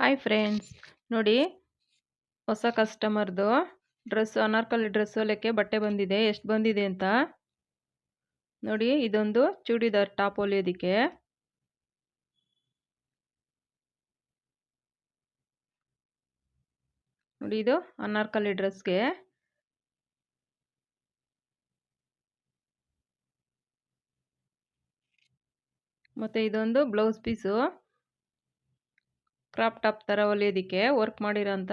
Hi friends ನೋಡಿ, ಹೊಸ ಕಸ್ಟಮರ್ದು dress Anarkali dress ಹೊಲಕ್ಕೆ ಬಟ್ಟೆ ಬಂದಿದೆ. ಎಷ್ಟು ಬಂದಿದೆ ಅಂತ? ನೋಡಿ, ಇದೊಂದು ಚೂಡಿದಾರ್ ಟಾಪ್ ಹೊಲಿಯೋದಕ್ಕೆ. ನೋಡಿ, ಇದು ಅನಾರ್ಕಲಿ ಡ್ರೆಸ್ಗೆ ಮತ್ತು ಇದೊಂದು ಬ್ಲೌಸ್ ಪೀಸು ಕ್ರಾಪ್ ಟಾಪ್ ಥರ ಹೊಲಿಯೋದಕ್ಕೆ ವರ್ಕ್ ಮಾಡಿರೋಂಥ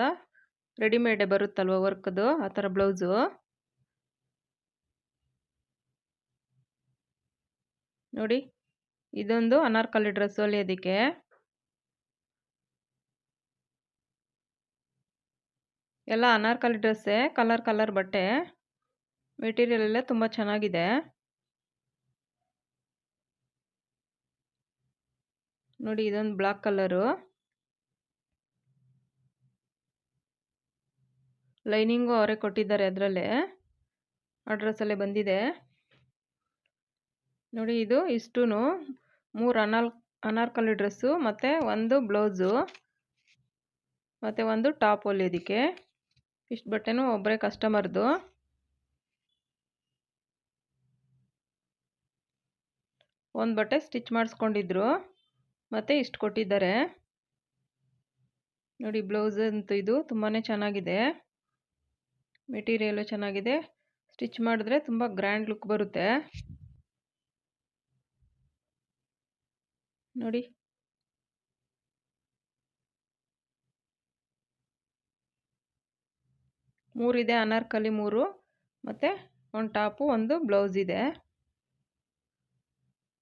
ರೆಡಿಮೇಡೇ ಬರುತ್ತಲ್ವ ವರ್ಕ್ದು, ಆ ಥರ ಬ್ಲೌಸು? ನೋಡಿ, ಇದೊಂದು ಅನಾರ್ಕಲಿ ಡ್ರೆಸ್ ಹೊಲಿಯೋದಕ್ಕೆ. ಎಲ್ಲ ಅನಾರ್ಕಲಿ ಡ್ರೆಸ್ಸೇ, ಕಲರ್ ಕಲರ್ ಬಟ್ಟೆ. ಮೆಟೀರಿಯಲ್ ಎಲ್ಲ ತುಂಬ ಚೆನ್ನಾಗಿದೆ. ನೋಡಿ, ಇದೊಂದು ಬ್ಲಾಕ್ ಕಲರು. ಲೈನಿಂಗು ಅವರೇ ಕೊಟ್ಟಿದ್ದಾರೆ ಅದರಲ್ಲೇ. ಅಡ್ರೆಸ್ಸಲ್ಲೇ ಬಂದಿದೆ. ನೋಡಿ ಇದು ಇಷ್ಟೂ ಮೂರು ಅನಾಲ್, ಅನಾರ್ಕಲಿ ಡ್ರೆಸ್ಸು, ಮತ್ತು ಒಂದು ಬ್ಲೌಸು. ಮತ್ತು ಒಂದು ಟಾಪ್ ಹೊಲಿಯೋದಕ್ಕೆ ಇಷ್ಟು ಬಟ್ಟೆನೂ ಒಬ್ಬರೇ ಕಸ್ಟಮರ್ದು. ಒಂದು ಬಟ್ಟೆ ಸ್ಟಿಚ್ ಮಾಡಿಸ್ಕೊಂಡಿದ್ರು. ಮತ್ತು ಇಷ್ಟು ಕೊಟ್ಟಿದ್ದಾರೆ. ನೋಡಿ ಬ್ಲೌಸ್ ಅಂತೂ ಇದು ತುಂಬಾ ಚೆನ್ನಾಗಿದೆ. ಮೆಟೀರಿಯಲು ಚೆನ್ನಾಗಿದೆ. ಸ್ಟಿಚ್ ಮಾಡಿದ್ರೆ ತುಂಬ ಗ್ರ್ಯಾಂಡ್ ಲುಕ್ ಬರುತ್ತೆ. ನೋಡಿ. ಮೂರಿದೆ, ಅನಾರ್ಕಲಿ ಮೂರು, ಮತ್ತು ಒಂದು ಟಾಪು ಒಂದು ಬ್ಲೌಸ್ ಇದೆ.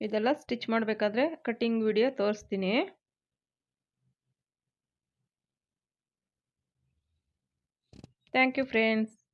ಇದೆಲ್ಲ ಸ್ಟಿಚ್ ಮಾಡಬೇಕಾದ್ರೆ ಕಟ್ಟಿಂಗ್ ವಿಡಿಯೋ ತೋರಿಸ್ತೀನಿ. Thank you friends.